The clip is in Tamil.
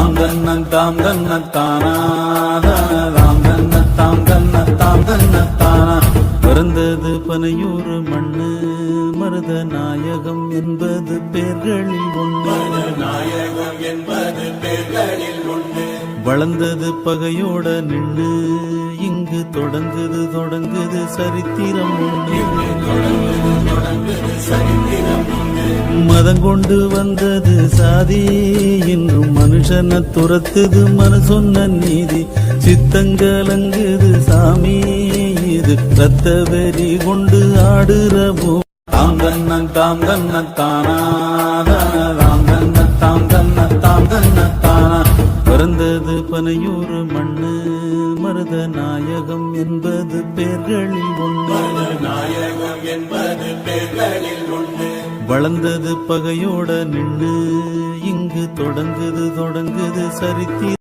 தாம் தன்ன தாம் தன்ன தானா தாம் தன்ன தாம் தன்ன தாம் தன்ன தானா பிறந்தது பனையூர் மண்ணு மருத நாயகம் என்பது பேர்களில் ஒன்று நாயகம் என்பது பேர்களில் உண்டு வளர்ந்தது பகையோட நின்று இங்கு தொடங்குது தொடங்குது சரித்திரம் ஒன்று மதம் கொண்டு வந்தது சாதி. இன்றும் மனுஷனை துரத்துது மனு சொன்ன நீதி சித்தங்கலங்குது சாமி. இது ரத்த வெறி கொண்டு ஆடுறவோ தாம் தன்ன தாம் தன்ன தானா தாம் தன்ன தாம் தன்ன தாம் தன்ன தானா. பிறந்தது பனையூர் மண்ணு. மருத நாயகம் என்பது பேர்களில் ஒன்று நாயகம் என்பது பேர்களில் ஒன்று வளர்ந்தது பகையோட நின்று இங்கு தொடங்குது தொடங்குது சரித்திரம்.